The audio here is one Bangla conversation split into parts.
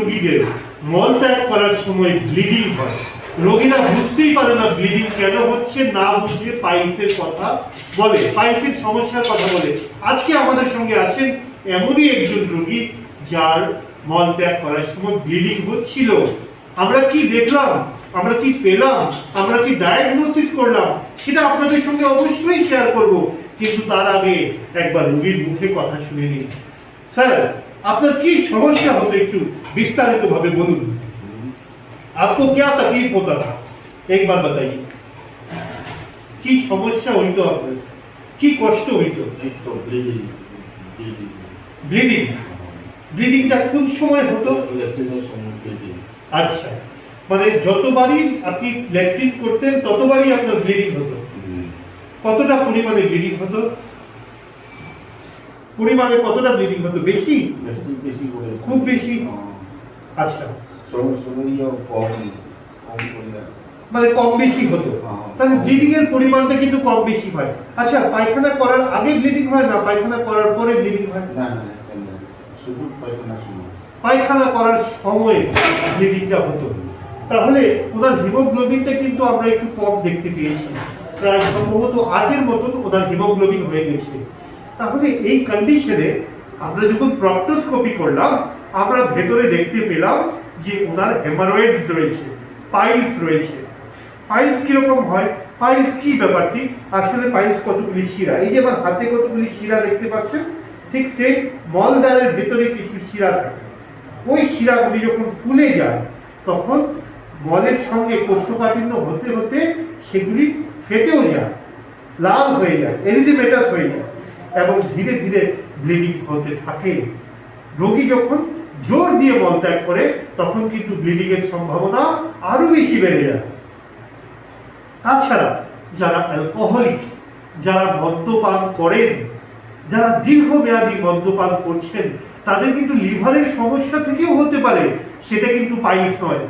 রোগীদের মলত্যাগ করার সময় ব্লিডিং হয়। রোগীরা বুঝতেই পারে না ব্লিডিং কেন হচ্ছে, না বুঝে পাইলসের কথা বলে, পাইলসের সমস্যার কথা বলে। আজকে আমাদের সঙ্গে আছেন এমনই একজন রোগী যার মলত্যাগ করার সময় ব্লিডিং হচ্ছিল। আমরা কি দেখলাম? আমরা কি পেলাম? আমরা কি ডায়াগনোসিস করলাম? সেটা আপনাদের সঙ্গে অবশ্যই শেয়ার করব। কিন্তু তার আগে একবার রোগীর মুখে কথা শুনে নিন। স্যার আপনার কি সমস্যা হতো একটু विस्तारित भावे बोलूं आपको क्या तकलीफ होता था एक बार बताइए কি সমস্যা হইতো আপনার কি কষ্ট হইতো एक तो ब्लीडिंग ब्लीडिंग ব্লিডিং ব্লিডিংটা কোন সময় হতো लेफ्टिनेंट समूह ब्लीडिंग আচ্ছা মানে যতবারই আপনি ল্যাট্রিন করতেন ততবারই আপনার ব্লিডিং হতো কতটা পরিমাণে ব্লিডিং হতো পরিমাণে কতটা ব্লিডিং হতো? বেশি? বেশি বেশি করে। খুব বেশি? আচ্ছা। কম করে মানে কম বেশি হতো। হ্যাঁ। তাহলে ব্লিডিং এর পরিমাণটা কিন্তু কম বেশি হয়। আচ্ছা পায়খানা করার আগে ব্লিডিং হয় না? পায়খানা করার পরে ব্লিডিং হয়? না না শুধু পায়খানা সময় পায়খানা করার সময়ে ব্লিডিংটা হতো। তাহলে ওনার হিমোগ্লোবিনটা কিন্তু আমরা একটু কম দেখতে পেয়েছি। প্রায় সম্ভবত আটের মতন ওনার হিমোগ্লোবিন হয়ে গেছে। তাহলে এই কন্ডিশনে আমরা যখন প্রক্টোস্কোপি করলাম, আমরা ভেতরে দেখতে পেলাম যে ওনার হেমারয়েডস রয়েছে পাইলস রয়েছে। পাইলস কীরকম হয়? পাইলস কি ব্যাপারটি? আসলে পাইলস কতগুলি শিরা? এই যে আমার হাতে কতগুলি শিরা দেখতে পাচ্ছেন, ঠিক সেই মলদ্বারের ভেতরে কিছু শিরা থাকে। ওই শিরাগুলি যখন ফুলে যায়, তখন মলের সঙ্গে কোষ্ঠকাঠিন্য হতে হতে সেগুলি ফেটেও যায়, লাল হয়ে যায় এরিদিমেটাস হয়ে যায়। এবং ধীরে ধীরে ব্লিডিং হতে থাকে। রোগী যখন জোর দিয়ে মলত্যাগ করে, তখন কিন্তু ব্লিডিং এর সম্ভাবনা আরও বেশি বেড়ে যায়। তাছাড়া যারা অ্যালকোহলিক যারা মদ্যপান করেন, যারা দীর্ঘমেয়াদী মদ্যপান করছেন, তাদের কিন্তু লিভারের সমস্যা থেকেও হতে পারে, সেটা কিন্তু পাইলস নয়।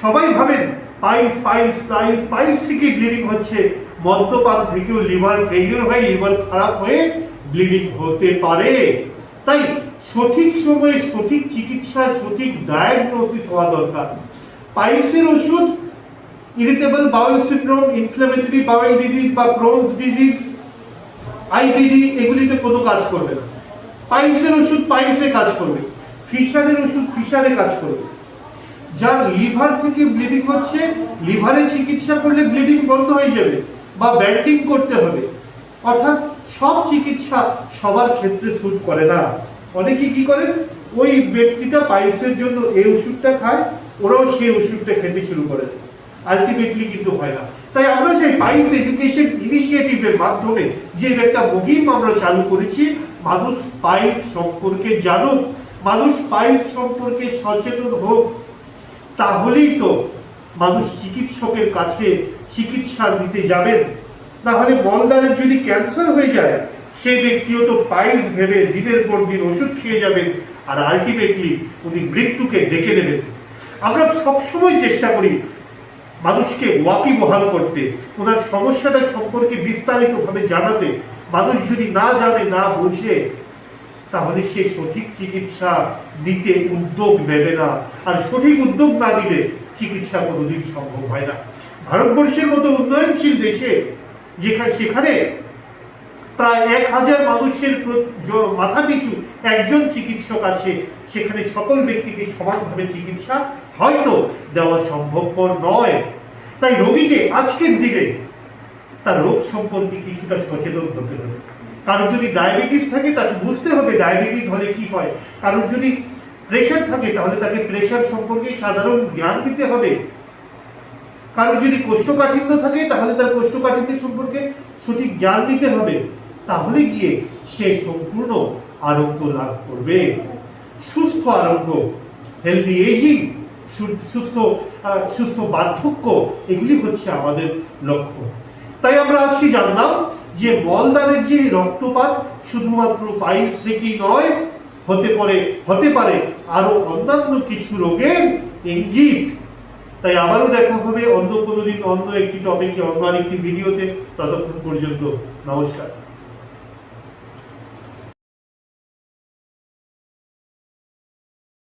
সবাই ভাবেন পাইলস পাইলস পাইস পাইলস থেকে ব্লিডিং হচ্ছে। মদ্যপান থেকেও লিভার ফেলিওর হয়, লিভার খারাপ হয়ে ব্লিডিং হতে পারে। তাই সঠিক সময়ে সঠিক চিকিৎসা, সঠিক ডায়াগনোসিস হওয়া দরকার। পাইলসের ওষুধ irritable bowel syndrome inflammatory bowel disease বা ক্রোনস ডিজিজ আইবিডি এগুলিতে কোনো কাজ করবে না। পাইলসের ওষুধ পাইলসে কাজ করবে। ফিশারের ওষুধ ফিশারে কাজ করবে। যার লিভার থেকে ব্লিডিং হচ্ছে, লিভারের চিকিৎসা করলে ব্লিডিং বন্ধ হয়ে যাবে বা ব্যান্ডিং করতে হবে। অর্থাৎ সব চিকিৎসা সবার ক্ষেত্রে স্যুট করে না। অনেকে কি করেন ওই ব্যক্তিটা পাইলসের জন্য এই ওষুধটা খায়, ওরাও সেই ওষুধটা খেতে শুরু করে। আলটিমেটলি কিন্তু হয় না। তাই আমরা যে পাইলস এডুকেশন ইনিশিয়েটিভের মাধ্যমে যে একটা মুহিম আমরা চালু করেছি, মানুষ পাইলস সম্পর্কে জানুক, মানুষ পাইলস সম্পর্কে সচেতন হোক, তাহলেই তো মানুষ চিকিৎসকের কাছে চিকিৎসা দিতে যাবেন। না হলে মলদারের যদি ক্যান্সার হয়ে যায়, সেই ব্যক্তিও তো পাইলস ভেবে দিনের পর দিন ওষুধ খেয়ে যাবেন আর আলটিমেটলি উনি মৃত্যুকে ডেকে নেবেন আমরা সবসময় চেষ্টা করি মানুষকে ওয়াকি বহাল করতে, ওনার সমস্যাটা সম্পর্কে বিস্তারিতভাবে জানাতে। মানুষ যদি না জানে, না বুঝে, তাহলে সে সঠিক চিকিৎসা নিতে উদ্যোগ নেবে না। আর সঠিক উদ্যোগ না নিলে চিকিৎসা কোনোদিন সম্ভব হয় না। ভারতবর্ষের মতো উন্নয়নশীল দেশে যেখানে সেখানে প্রায় এক হাজার মানুষের মাথা পিছু একজন চিকিৎসক আছে। সেখানে সকল ব্যক্তিকে সমানভাবে চিকিৎসা হয়তো দেওয়া সম্ভবপর নয়। তাই রোগীকে আজকের দিনে তার রোগ সম্পর্কে কিছুটা সচেতন হতে হবে। কারোর যদি ডায়াবেটিস থাকে, তাকে বুঝতে হবে ডায়াবেটিস হলে কি হয়। কারোর যদি প্রেশার থাকে, তাহলে তাকে প্রেশার সম্পর্কে সাধারণ জ্ঞান দিতে হবে। কারোর যদি কোষ্ঠকাঠিন্য থাকে, তাহলে তার কোষ্ঠকাঠিন্য সম্পর্কে সঠিক জ্ঞান দিতে হবে। তাহলে গিয়ে সে সম্পূর্ণ আরোগ্য লাভ করবে। সুস্থ আরোগ্য হেলদি এজিং সুস্থ সুস্থ বার্ধক্য, এগুলি হচ্ছে আমাদের লক্ষ্য তাই আমরা আজকে জানলাম যে মলদারের যে রক্তপাত শুধুমাত্র পাইলস থেকেই নয়, হতে পারে হতে পারে আরও অন্যান্য কিছু রোগের ইঙ্গিত। তাই আবারও দেখা হবে অন্য কোনো দিন, অন্য একটি টপিকে অন্য আরেকটি ভিডিওতে ততক্ষণ পর্যন্ত নমস্কার।